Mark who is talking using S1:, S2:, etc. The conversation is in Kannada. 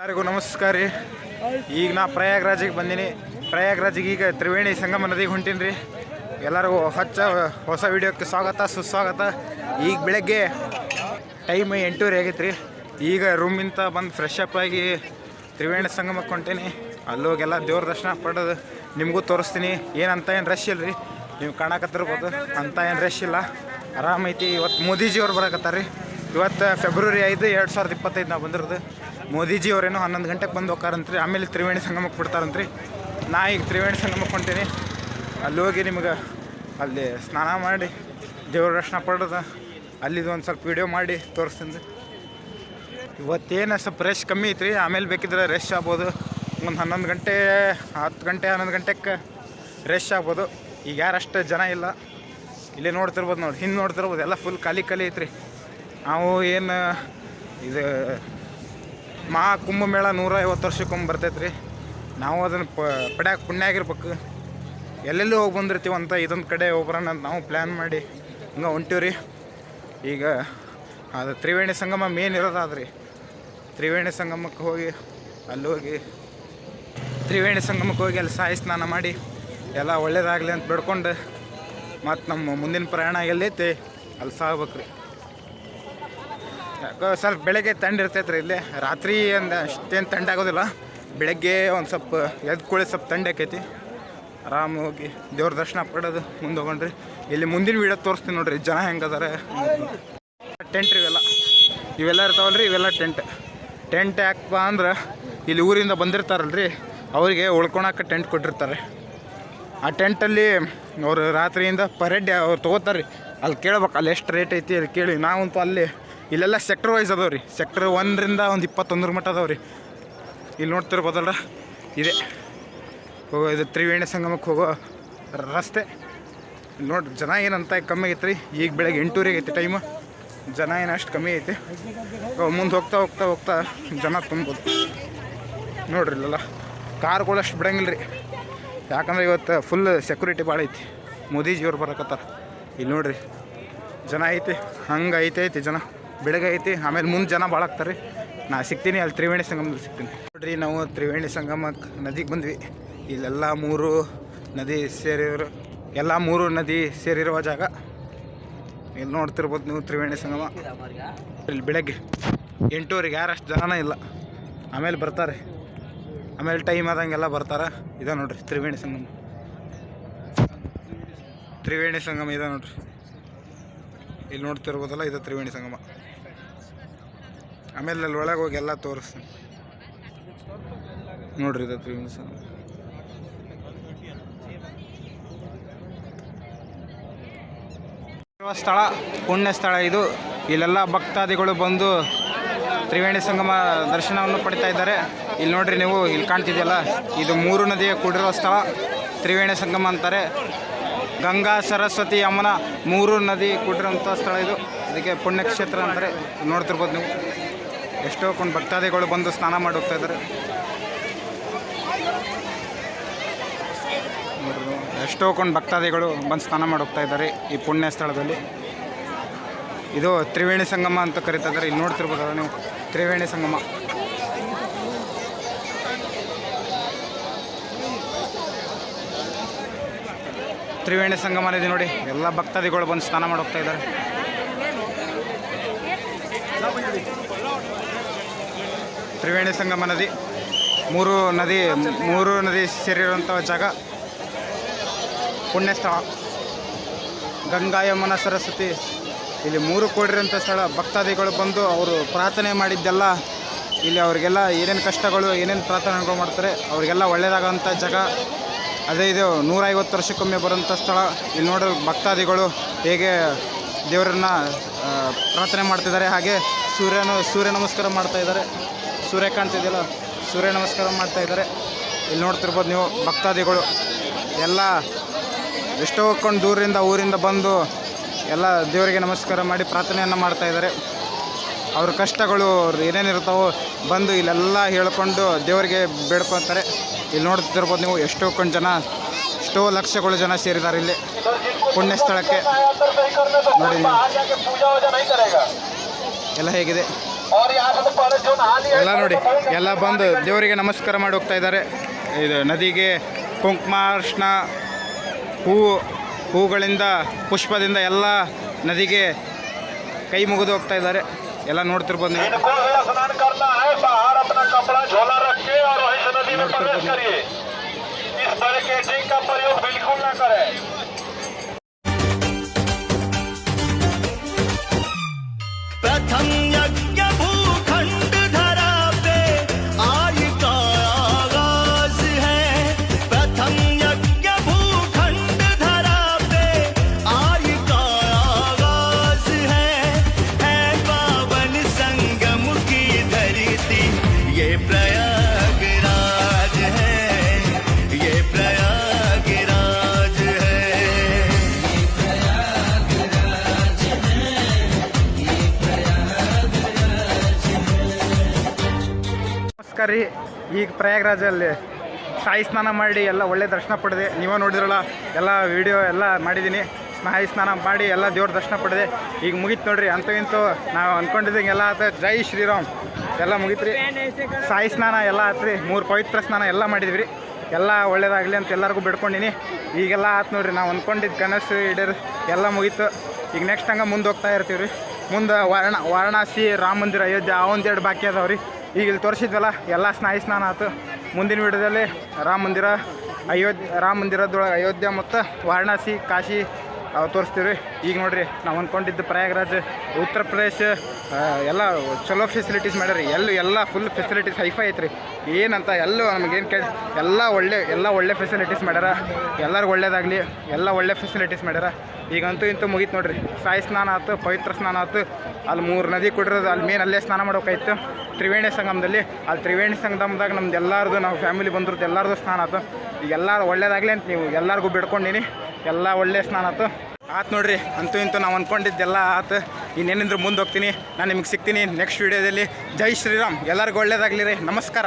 S1: ಎಲ್ಲರಿಗೂ ನಮಸ್ಕಾರ ರೀ. ಈಗ ನಾ ಪ್ರಯಾಗ್ರಾಜಿಗೆ ಬಂದೀನಿ. ಪ್ರಯಾಗ್ರಾಜಿಗೆ ಈಗ ತ್ರಿವೇಣಿ ಸಂಗಮ ನದಿಗೆ ಹೊಂಟೀನಿ ರೀ ಎಲ್ಲರಿಗೂ ಹೊಚ್ಚ ಹೊಸ ವಿಡಿಯೋಕ್ಕೆ ಸ್ವಾಗತ, ಸುಸ್ವಾಗತ. ಈಗ ಬೆಳಗ್ಗೆ ಟೈಮ್ ಎಂಟೂವರೆ ಆಗೈತೆ ರೀ ಈಗ ರೂಮಿಂದ ಬಂದು ಫ್ರೆಶ್ ಅಪ್ ಆಗಿ ತ್ರಿವೇಣಿ ಸಂಗಮಕ್ಕೆ ಹೊಂಟೀನಿ. ಅಲ್ಲೋಗೆಲ್ಲ ದೇವ್ರ ದರ್ಶನ ಪಡೆದು ನಿಮಗೂ ತೋರಿಸ್ತೀನಿ. ಏನಂತ ಏನು ರಶ್ ಇಲ್ಲ ರೀ ನೀವು ಕಾಣಕತ್ತಿರ್ಬೋದು. ಅಂತ ಏನು ರಶ್ ಇಲ್ಲ. ಆರಾಮೈತಿ. ಇವತ್ತು ಮೋದಿಜಿಯವ್ರು ಬರಕತ್ತಾರ ರೀ ಇವತ್ತು ಫೆಬ್ರವರಿ ಐದು, ಎರಡು ಸಾವಿರದ ಇಪ್ಪತ್ತೈದು ನಾವು ಬಂದಿರೋದು. ಮೋದಿಜಿ ಅವರೇನೋ ಹನ್ನೊಂದು ಗಂಟೆಗೆ ಬಂದು ಹೋಗ್ತಾರಂತ್ರಿ, ಆಮೇಲೆ ತ್ರಿವೇಣಿ ಸಂಗಮಕ್ಕೆ ಬಿಡ್ತಾರಂತ್ರಿ. ನಾ ಈಗ ತ್ರಿವೇಣಿ ಸಂಗಮಕ್ಕೆ ಹೊಂಟೀನಿ. ಅಲ್ಲಿ ಹೋಗಿ ನಿಮಗೆ ಅಲ್ಲಿ ಸ್ನಾನ ಮಾಡಿ, ದೇವ್ರ ದರ್ಶನ ಪಡೋದ ಅಲ್ಲಿದು ಒಂದು ಸ್ವಲ್ಪ ವೀಡಿಯೋ ಮಾಡಿ ತೋರಿಸ್ತೀನಿ ಇವತ್ತೇನು ಸ್ವಲ್ಪ ರಶ್ ಕಮ್ಮಿ ಐತ್ರಿ, ಆಮೇಲೆ ಬೇಕಿದ್ರೆ ರಶ್ ಆಗ್ಬೋದು. ಒಂದು ಹನ್ನೊಂದು ಗಂಟೆ, ಹತ್ತು ಗಂಟೆ, ಹನ್ನೊಂದು ಗಂಟೆಗೆ ರಶ್ ಆಗ್ಬೋದು. ಈಗ ಯಾರು ಯಾರಷ್ಟು ಜನ ಇಲ್ಲ. ಇಲ್ಲೇ ನೋಡ್ತಿರ್ಬೋದು ನೋಡಿ, ಹಿಂದೆ ನೋಡ್ತಿರ್ಬೋದು, ಎಲ್ಲ ಫುಲ್ ಖಾಲಿ ಖಾಲಿ ಐತ್ರಿ. ನಾವು ಏನು, ಇದು ಮಹಾ ಕುಂಭಮೇಳ ನೂರ ಐವತ್ತು ವರ್ಷಕ್ಕೊಮ್ಮೆ ಬರ್ತೈತೆ ನಾವು ಅದನ್ನು ಪ, ಪಡ್ಯಾಕ ಪುಣ್ಯ ಆಗಿರ್ಬೇಕು. ಎಲ್ಲೆಲ್ಲಿ ಹೋಗಿ ಬಂದಿರ್ತೀವಿ ಅಂತ ಇದೊಂದು ಕಡೆ ಹೋಗ್ಬರೋಣ ಅಂತ ನಾವು ಪ್ಲ್ಯಾನ್ ಮಾಡಿ ಹಂಗೆ ಹೊಂಟೀವಿ ರೀ ಈಗ, ಅದು ತ್ರಿವೇಣಿ ಸಂಗಮ ಮೇನ್ ಇರೋದಾದ್ರಿ ತ್ರಿವೇಣಿ ಸಂಗಮಕ್ಕೆ ಹೋಗಿ, ಅಲ್ಲಿ ಹೋಗಿ, ತ್ರಿವೇಣಿ ಸಂಗಮಕ್ಕೆ ಹೋಗಿ ಅಲ್ಲಿ ಸಾಯಿ ಸ್ನಾನ ಮಾಡಿ, ಎಲ್ಲ ಒಳ್ಳೇದಾಗಲಿ ಅಂತ ಬಿಡ್ಕೊಂಡು ಮತ್ತು ನಮ್ಮ ಮುಂದಿನ ಪ್ರಯಾಣ ಎಲ್ಲೈತಿ ಅಲ್ಲಿ ಸಾಗ್ಬೇಕು ರೀ ಯಾಕೋ ಸ್ವಲ್ಪ ಬೆಳಗ್ಗೆ ತಂಡ ಇರ್ತೈತೆ ರೀ ಇಲ್ಲೇ. ರಾತ್ರಿ ಅಂದ, ಅಷ್ಟೇನು ತಂಡ ಆಗೋದಿಲ್ಲ. ಬೆಳಗ್ಗೆ ಒಂದು ಸ್ವಲ್ಪ ಎದ್ದು ಕೂಳಿ ಸ್ವಲ್ಪ ತಂಡ ಆಕೈತಿ. ಆರಾಮ ಹೋಗಿ ದೇವ್ರ ದರ್ಶನ ಪಡೋದು ಮುಂದೆ ಹೋಗೊಂಡ್ರಿ ಇಲ್ಲಿ ಮುಂದಿನ ವೀಡಿಯೋ ತೋರಿಸ್ತೀನಿ ನೋಡ್ರಿ, ಜನ ಹೆಂಗದಾರೆ ಟೆಂಟ್ ರೀ ಇವೆಲ್ಲ. ಇವೆಲ್ಲ ಇರ್ತಾವಲ್ರಿ, ಇವೆಲ್ಲ ಟೆಂಟ್. ಟೆಂಟ್ ಯಾಕಪ್ಪ ಅಂದ್ರೆ, ಇಲ್ಲಿ ಊರಿಂದ ಬಂದಿರ್ತಾರಲ್ರಿ, ಅವರಿಗೆ ಉಳ್ಕೊಳಕ್ಕೆ ಟೆಂಟ್ ಕೊಟ್ಟಿರ್ತಾರೆ. ಆ ಟೆಂಟಲ್ಲಿ ಅವರು ರಾತ್ರಿಯಿಂದ ಪರೇಡ್ ಅವ್ರು ತೊಗೋತಾರೆ ಅಲ್ಲಿ ಕೇಳ್ಬೇಕು, ಅಲ್ಲಿ ಎಷ್ಟು ರೇಟ್ ಐತಿ ಅಲ್ಲಿ ಕೇಳಿ. ನಾವಂತೂ ಅಲ್ಲಿ ಇಲ್ಲೆಲ್ಲ ಸೆಕ್ಟರ್ ವೈಸ್ ಅದಾವೆ ರೀ ಸೆಕ್ಟರ್ ಒಂದರಿಂದ ಒಂದು ಇಪ್ಪತ್ತೊಂದರ ಮಟ್ಟ ಅದಾವೆ ರೀ ಇಲ್ಲಿ ನೋಡ್ತಿರ್ಬೋದಲ್ಲ ಇದೆ. ಹೋಗೋ, ಇದು ತ್ರಿವೇಣಿ ಸಂಗಮಕ್ಕೆ ಹೋಗೋ ರಸ್ತೆ. ಇಲ್ಲಿ ನೋಡ್ರಿ ಜನ ಏನಂತ ಕಮ್ಮಿ ಆಗೈತೆ ರೀ ಈಗ ಬೆಳಗ್ಗೆ ಎಂಟೂರಿಗೆ ಐತಿ ಟೈಮು ಜನ ಏನು ಅಷ್ಟು ಕಮ್ಮಿ ಐತಿ ಮುಂದೆ ಹೋಗ್ತಾ ಹೋಗ್ತಾ ಹೋಗ್ತಾ ಜನ ತುಂಬೋದು ನೋಡ್ರಿ ಇಲ್ಲೆಲ್ಲ. ಕಾರ್ಗಳು ಅಷ್ಟು ಬಿಡಂಗಿಲ್ಲ ರೀ ಯಾಕಂದ್ರೆ ಇವತ್ತು ಫುಲ್ ಸೆಕ್ಯೂರಿಟಿ ಭಾಳ ಐತಿ. ಮೋದಿಜಿಯವ್ರು ಬರಕತ್ತಾರ. ಇಲ್ಲಿ ನೋಡ್ರಿ. ಜನ ಐತಿ. ಹಂಗೆ ಐತೆ ಐತಿ ಜನ. ಬೆಳಗ್ಗೆ ಐತಿ, ಆಮೇಲೆ ಮುಂದೆ ಜನ ಭಾಳ ಆಗ್ತಾರೆ. ನಾ ಸಿಗ್ತೀನಿ, ಅಲ್ಲಿ ತ್ರಿವೇಣಿ ಸಂಗಮದಲ್ಲಿ ಸಿಗ್ತೀನಿ. ನೋಡ್ರಿ, ನಾವು ತ್ರಿವೇಣಿ ಸಂಗಮಕ್ಕೆ ನದಿಗೆ ಬಂದ್ವಿ. ಇಲ್ಲೆಲ್ಲ ಮೂರು ನದಿ ಸೇರಿರೋ, ಎಲ್ಲ ಮೂರು ನದಿ ಸೇರಿರುವ ಜಾಗ. ಇಲ್ಲಿ ನೋಡ್ತಿರ್ಬೋದು ನೀವು ತ್ರಿವೇಣಿ ಸಂಗಮ. ಇಲ್ಲಿ ಬೆಳಗ್ಗೆ ಎಂಟೂವರೆಗೆ ಯಾರಷ್ಟು ಜನನೇ ಇಲ್ಲ. ಆಮೇಲೆ ಬರ್ತಾರೆ. ಆಮೇಲೆ ಟೈಮ್ ಆದಂಗೆಲ್ಲ ಬರ್ತಾರೆ. ಇದೆ ನೋಡ್ರಿ, ತ್ರಿವೇಣಿ ಸಂಗಮ. ತ್ರಿವೇಣಿ ಸಂಗಮ ಇದೆ ನೋಡ್ರಿ. ಇಲ್ಲಿ ನೋಡ್ತಿರ್ಬೋದಲ್ಲ, ಇದು ತ್ರಿವೇಣಿ ಸಂಗಮ. ಆಮೇಲೆ ಅಲ್ಲಿ ಒಳಗೆ ಹೋಗಿ ಎಲ್ಲ ತೋರಿಸ್ತೀನಿ. ನೋಡ್ರಿ ಇದು ತ್ರೀ ಮಿನಿಟ್ಸ್ ಸ್ಥಳ, ಪುಣ್ಯ ಸ್ಥಳ ಇದು. ಇಲ್ಲೆಲ್ಲ ಭಕ್ತಾದಿಗಳು ಬಂದು ತ್ರಿವೇಣಿ ಸಂಗಮ ದರ್ಶನವನ್ನು ಪಡಿತಾ ಇದ್ದಾರೆ. ಇಲ್ಲಿ ನೋಡ್ರಿ ನೀವು, ಇಲ್ಲಿ ಕಾಣ್ತಿದೆಯಲ್ಲ, ಇದು ಮೂರು ನದಿಯ ಕೂಡಿರೋ ಸ್ಥಳ. ತ್ರಿವೇಣಿ ಸಂಗಮ ಅಂತಾರೆ. ಗಂಗಾ ಸರಸ್ವತಿ ಯಮುನಾ ಮೂರು ನದಿ ಕೂಡಿರೋಂಥ ಸ್ಥಳ ಇದು. ಇದಕ್ಕೆ ಪುಣ್ಯಕ್ಷೇತ್ರ ಅಂತಾರೆ. ನೋಡ್ತಿರ್ಬೋದು ನೀವು. ಎಷ್ಟೋ ಕೊಂಡು ಭಕ್ತಾದಿಗಳು ಬಂದು ಸ್ನಾನ ಮಾಡಿ ಹೋಗ್ತಾ ಇದ್ದಾರೆ. ಎಷ್ಟೋ ಕೊಂಡು ಭಕ್ತಾದಿಗಳು ಬಂದು ಸ್ನಾನ ಮಾಡಿ ಹೋಗ್ತಾ ಇದ್ದಾರೆ ಈ ಪುಣ್ಯ ಸ್ಥಳದಲ್ಲಿ ಇದು ತ್ರಿವೇಣಿ ಸಂಗಮ ಅಂತ ಕರಿತಾ ಇದ್ದಾರೆ. ಇಲ್ಲಿ ನೋಡ್ತಿರ್ಬೋದಲ್ಲ ನೀವು? ತ್ರಿವೇಣಿ ಸಂಗಮ. ತ್ರಿವೇಣಿ ಸಂಗಮ ಇದೆ ನೋಡಿ ಎಲ್ಲ ಭಕ್ತಾದಿಗಳು ಬಂದು ಸ್ನಾನ ಮಾಡಿ ಹೋಗ್ತಾ ಇದ್ದಾರೆ. ತ್ರಿವೇಣಿ ಸಂಗಮ ನದಿ, ಮೂರು ನದಿ ಮೂರು ನದಿ ಸೇರಿರುವಂಥ ಜಾಗ. ಪುಣ್ಯಸ್ಥಳ. ಗಂಗಾ ಯಮುನ ಸರಸ್ವತಿ. ಇಲ್ಲಿ ಮೂರು ಕೂಡಿರೋಂಥ ಸ್ಥಳ. ಭಕ್ತಾದಿಗಳು ಬಂದು ಅವರು ಪ್ರಾರ್ಥನೆ ಮಾಡಿದ್ದೆಲ್ಲ, ಇಲ್ಲಿ ಅವರಿಗೆಲ್ಲ ಏನೇನು ಕಷ್ಟಗಳು, ಏನೇನು ಪ್ರಾರ್ಥನೆಗಳು ಮಾಡ್ತಾರೆ, ಅವರಿಗೆಲ್ಲ ಒಳ್ಳೆಯದಾಗೋಂಥ ಜಾಗ. ಅದೇ ಇದು ನೂರೈವತ್ತು ವರ್ಷಕ್ಕೊಮ್ಮೆ ಬರುವಂಥ ಸ್ಥಳ. ಇಲ್ಲಿ ನೋಡೋ ಭಕ್ತಾದಿಗಳು ಹೇಗೆ ದೇವರನ್ನ ಪ್ರಾರ್ಥನೆ ಮಾಡ್ತಿದ್ದಾರೆ, ಹಾಗೆ ಸೂರ್ಯನ, ಸೂರ್ಯ ನಮಸ್ಕಾರ ಮಾಡ್ತಾ ಇದ್ದಾರೆ. ಸೂರ್ಯ ಕಾಣ್ತಿದೆಯಲ್ಲ ಸೂರ್ಯ ನಮಸ್ಕಾರ ಮಾಡ್ತಾ ಇದ್ದಾರೆ. ಇಲ್ಲಿ ನೋಡ್ತಿರ್ಬೋದು ನೀವು ಭಕ್ತಾದಿಗಳು. ಎಲ್ಲ ಎಷ್ಟೋ ಹೋಗ್ಕೊಂಡು ದೂರಿಂದ ಊರಿಂದ ಬಂದು ಎಲ್ಲ ದೇವರಿಗೆ ನಮಸ್ಕಾರ ಮಾಡಿ ಪ್ರಾರ್ಥನೆಯನ್ನು ಮಾಡ್ತಾ ಇದ್ದಾರೆ. ಅವ್ರ ಕಷ್ಟಗಳು ಏನೇನಿರ್ತಾವೋ ಬಂದು ಇಲ್ಲೆಲ್ಲ ಹೇಳ್ಕೊಂಡು ದೇವರಿಗೆ ಬೇಡ್ಕೊತಾರೆ ಇಲ್ಲಿ ನೋಡ್ತಿರ್ಬೋದು ನೀವು ಎಷ್ಟೋ ಕೊಂಡು ಜನ, ಎಷ್ಟೋ ಲಕ್ಷಗಳು ಜನ ಸೇರಿದ್ದಾರೆ ಇಲ್ಲಿ ಪುಣ್ಯ ಸ್ಥಳಕ್ಕೆ ನೋಡಿ. ಎಲ್ಲ ಹೇಗಿದೆ? ಎಲ್ಲ ನೋಡಿ ಎಲ್ಲ ಬಂದು ದೇವರಿಗೆ ನಮಸ್ಕಾರ ಮಾಡಿ ಹೋಗ್ತಾ ಇದ್ದಾರೆ. ಇದು ನದಿಗೆ ಕುಂಕುಮಾರ್ಶನ ಹೂವು ಹೂಗಳಿಂದ ಪುಷ್ಪದಿಂದ ಎಲ್ಲ ನದಿಗೆ ಕೈ ಮುಗಿದು ಹೋಗ್ತಾ ಇದ್ದಾರೆ. ಎಲ್ಲ ನೋಡ್ತಿರ್ಬೋದು ನೀವು. ನಮಸ್ಕಾರ ರೀ ಈಗ ಪ್ರಯಾಗ್ರಾಜಲ್ಲಿ ಸಾಯಿ ಸ್ನಾನ ಮಾಡಿ ಎಲ್ಲ ಒಳ್ಳೆ ದರ್ಶನ ಪಡೆದೆ. ನೀವು ನೋಡಿದ್ರಲ್ಲ, ಎಲ್ಲ ವಿಡಿಯೋ ಎಲ್ಲ ಮಾಡಿದ್ದೀನಿ ಸ್ನಾಯಿ ಸ್ನಾನ ಮಾಡಿ ಎಲ್ಲ ದೇವ್ರ ದರ್ಶನ ಪಡೆದೆ. ಈಗ ಮುಗೀತು ನೋಡ್ರಿ, ಅಂತೂ ಇಂತೂ ನಾವು ಅಂದ್ಕೊಂಡಿದ್ದಂಗೆ ಎಲ್ಲ ಆತ. ಜೈ ಶ್ರೀರಾಮ್. ಎಲ್ಲ ಮುಗೀತ್ರಿ ಸಾಯಿ ಸ್ನಾನ ಎಲ್ಲ ಆತ್ರಿ ಮೂರು ಪವಿತ್ರ ಸ್ನಾನ ಎಲ್ಲ ಮಾಡಿದ್ವಿ ಎಲ್ಲ ಒಳ್ಳೇದಾಗಲಿ ಅಂತ ಎಲ್ಲರಿಗೂ ಬಿಡ್ಕೊಂಡಿನಿ. ಈಗೆಲ್ಲ ಆತು ನೋಡ್ರಿ, ನಾವು ಅಂದ್ಕೊಂಡಿದ್ದು ಕನಸು ಈಡೇರ್ ಎಲ್ಲ ಮುಗೀತು. ಈಗ ನೆಕ್ಸ್ಟ್ ಹಂಗೆ ಮುಂದೆ ಹೋಗ್ತಾ ಇರ್ತೀವಿ ರೀ ಮುಂದೆ ವಾರಣ, ವಾರಣಾಸಿ ರಾಮ ಮಂದಿರ ಅಯೋಧ್ಯೆ ಆ ಒಂದೆರಡು ಬಾಕಿ ಅದಾವೆ ರೀ ಈಗ ಇಲ್ಲಿ ತೋರಿಸಿದ್ವಲ್ಲ, ಎಲ್ಲ ಸ್ನಾಯಿ ಸ್ನಾನ ಆಯ್ತು ಮುಂದಿನ ವಿಡಿಯೋದಲ್ಲಿ ರಾಮ ಮಂದಿರ, ಅಯೋಧ್ಯೆ, ರಾಮ ಮಂದಿರದೊಳಗೆ ಅಯೋಧ್ಯೆ ಮತ್ತು ವಾರಣಾಸಿ, ಕಾಶಿ ಅವು ತೋರಿಸ್ತೀವಿ ಈಗ ನೋಡ್ರಿ, ನಾವು ಅಂದ್ಕೊಂಡಿದ್ದು ಪ್ರಯಾಗ್ರಾಜ್, ಉತ್ತರ ಪ್ರದೇಶ ಎಲ್ಲ ಚಲೋ ಫೆಸಿಲಿಟೀಸ್ ಮಾಡ್ಯಾರಿ ಎಲ್ಲೂ ಎಲ್ಲ ಫುಲ್ ಫೆಸಿಲಿಟೀಸ್ ಹೈಫೈ ಐತ್ರಿ. ಏನಂತ ಎಲ್ಲೂ ನಮಗೇನು ಕೇಳಿ, ಎಲ್ಲ ಒಳ್ಳೆ ಎಲ್ಲ ಒಳ್ಳೆ ಫೆಸಿಲಿಟೀಸ್ ಮಾಡ್ಯಾರ. ಎಲ್ಲರಿಗೂ ಒಳ್ಳೇದಾಗಲಿ, ಎಲ್ಲ ಒಳ್ಳೆ ಫೆಸಿಲಿಟೀಸ್ ಮಾಡ್ಯಾರ. ಈಗಂತೂ ಇಂತೂ ಮುಗೀತು ನೋಡ್ರಿ. ಸಾಯಿ ಸ್ನಾನ ಆಯ್ತು ಪವಿತ್ರ ಸ್ನಾನ ಆಯ್ತು ಅಲ್ಲಿ ಮೂರು ನದಿ ಕುಡಿರೋದು ಅಲ್ಲಿ ಮೇನ್ ಅಲ್ಲೇ ಸ್ನಾನ ಮಾಡೋಕೈತು ತ್ರಿವೇಣಿ ಸಂಗಮದಲ್ಲಿ ಅಲ್ಲಿ ತ್ರಿವೇಣಿ ಸಂಗಮದಾಗ ನಮ್ದು ಎಲ್ಲರದು, ನಾವು ಫ್ಯಾಮಿಲಿ ಬಂದಿರೋದು ಎಲ್ಲರದು ಸ್ನಾನ ಆಯ್ತು ಈಗ ಎಲ್ಲರೂ ಒಳ್ಳೇದಾಗಲಿ ಅಂತ ನೀವು ಎಲ್ಲರಿಗೂ ಬಿಡ್ಕೊಂಡಿನಿ. ಎಲ್ಲ ಒಳ್ಳೆ ಸ್ನಾನ ಆತು. ಆತು ನೋಡ್ರಿ, ಅಂತೂ ಇಂತೂ ನಾವು ಅಂದ್ಕೊಂಡಿದ್ದೆಲ್ಲ ಆತು. ಇನ್ನೇನಿದ್ರು ಮುಂದೆ ಹೋಗ್ತೀನಿ, ನಾನು ನಿಮಗೆ ಸಿಗ್ತೀನಿ ನೆಕ್ಸ್ಟ್ ವೀಡಿಯೋದಲ್ಲಿ ಜೈ ಶ್ರೀರಾಮ್, ಎಲ್ಲರಿಗೂ ಒಳ್ಳೇದಾಗಲಿ ರೀ. ನಮಸ್ಕಾರ.